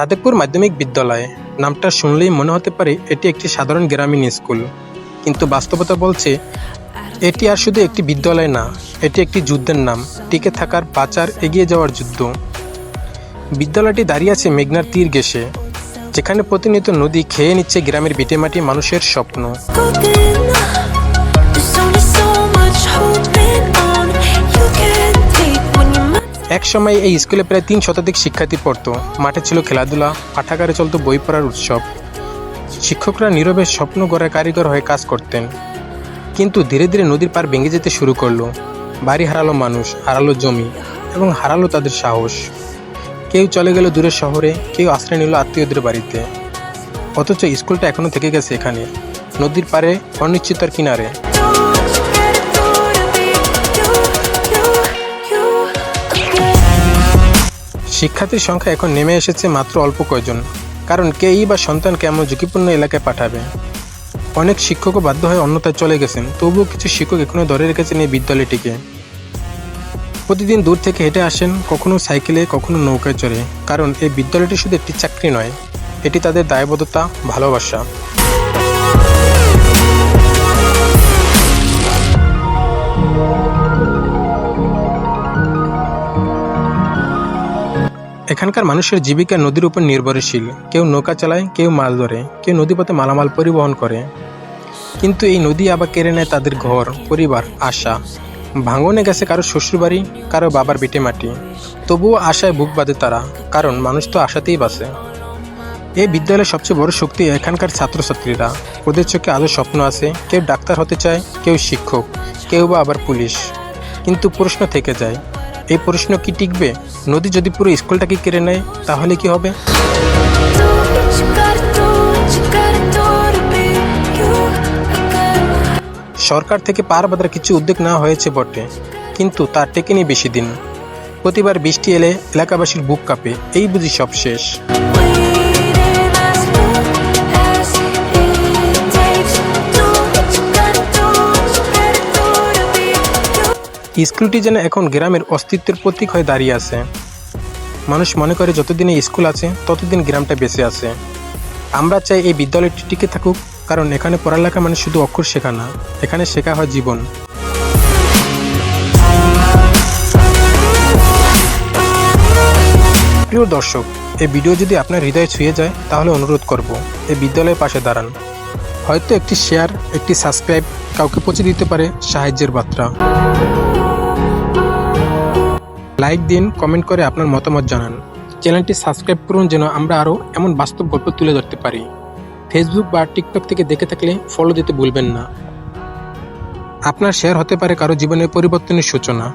সাদেকপুর মাধ্যমিক বিদ্যালয়। নামটা শুনলেই মনে হতে পারে এটি একটি সাধারণ গ্রামীণ স্কুল। কিন্তু বাস্তবতা বলছে, এটি আর শুধু একটি বিদ্যালয় না, এটি একটি যুদ্ধের নাম। টিকে থাকার বাঁচার এগিয়ে যাওয়ার যুদ্ধ। বিদ্যালয়টি দাঁড়িয়ে আছে মেঘনার তীর গেসে যেখানে প্রতিনিয়ত নদী খেয়ে নিচ্ছে গ্রামের ভিটেমাটি মানুষের স্বপ্ন। You might. এক সময় এই স্কুলে প্রায় তিন শতাধিক শিক্ষার্থী পড়ত। মাঠে ছিল খেলাধুলা, পাঠাগারে চলত বই পড়ার উৎসব। শিক্ষকরা নীরবে স্বপ্ন গড়ার কারিগর হয়ে কাজ করতেন। কিন্তু ধীরে ধীরে নদীর পার ভেঙে যেতে শুরু করল। বাড়ি হারালো মানুষ, হারালো জমি এবং হারালো তাদের সাহস। কেউ চলে গেল দূরের শহরে, কেউ আশ্রয় নিল আত্মীয়দের বাড়িতে। অথচ স্কুলটা এখনও থেকে গেছে এখানে। নদীর পারে অনিশ্চিতার কিনারে। শিক্ষার্থীর সংখ্যা এখন নেমে এসেছে মাত্র অল্প কয়জন। কারণ কেই বা সন্তান কেমন ঝুঁকিপূর্ণ এলাকায় পাঠাবে? অনেক শিক্ষকও বাধ্য হয়ে অন্যথায় চলে গেছেন, তবুও কিছু শিক্ষক এখনও ধরে রেখেছেন এই বিদ্যালয়টিকে। প্রতিদিন দূর থেকে হেঁটে আসেন, কখনো সাইকেলে, কখনো নৌকায় চড়ে। কারণ এই বিদ্যালয়টি শুধু একটি চাকরি নয়, এটি তাদের দায়বদ্ধতা, ভালোবাসা। এখানকার মানুষের জীবিকা নদীর উপর নির্ভরশীল। কেউ নৌকা চালায়, কেউ মাছ ধরে, কেউ নদীপথে মালামাল পরিবহন করে। কিন্তু এই নদী আবার কেড়ে নেয় তাদের ঘর, পরিবার, আশা। ভাঙনে গেছে কারও শ্বশুরবাড়ি, কারও বাবার বেটে মাটি তবুও আশায় বুক বাঁধে তারা, কারণ মানুষ তো আশাতেই বাসে এই বিদ্যালয়ের সবচেয়ে বড় শক্তি এখানকার ছাত্রছাত্রীরা। ওদের চোখে আরও স্বপ্ন আছে, কেউ ডাক্তার হতে চায়, কেউ শিক্ষক, কেউ বা আবার পুলিশ। কিন্তু প্রশ্ন থেকে যায় এই প্রশ্ন কি টিকবে? নদী যদি পুরো স্কুলটাকে কেড়ে নেয়, তাহলে কি হবে. সরকার থেকে পার বাঁধার কিছু উদ্যোগ নেওয়া হয়েছে বটে, কিন্তু তা টেকেনি বেশি দিন। প্রতিবার বৃষ্টি এলে এলাকাবাসীর বুক কাঁপে, এই বুঝি সব শেষ। স্কুলটি যেন এখন গ্রামের অস্তিত্বের প্রতীক হয়ে দাঁড়িয়ে আছে। মানুষ মনে করে যতদিন স্কুল আছে, ততদিন গ্রামটা বেঁচে আছে। আমরা চাই এই বিদ্যালয়টি টিকে থাকুক, কারণ এখানে পড়ালেখা মানে শুধু অক্ষর শেখা না, এখানে শেখা হয় জীবন। প্রিয় দর্শক, এই ভিডিও যদি আপনার হৃদয়ে ছুঁয়ে যায়, তাহলে অনুরোধ করব, এই বিদ্যালয়ের পাশে দাঁড়ান। হয়তো একটি শেয়ার একটি সাবস্ক্রাইব কাউকে পৌঁছে দিতে পারে সাহায্যের বার্তা। লাইক দিন, কমেন্ট করে আপনার মতামত জানান। চ্যানেলটি সাবস্ক্রাইব করুন যেন আমরা আরও এমন বাস্তব গল্প তুলে ধরতে পারি। ফেসবুক বা টিকটক থেকে দেখে থাকলে ফলো দিতে ভুলবেন না। আপনার শেয়ার হতে পারে কারও জীবনের পরিবর্তনের সূচনা।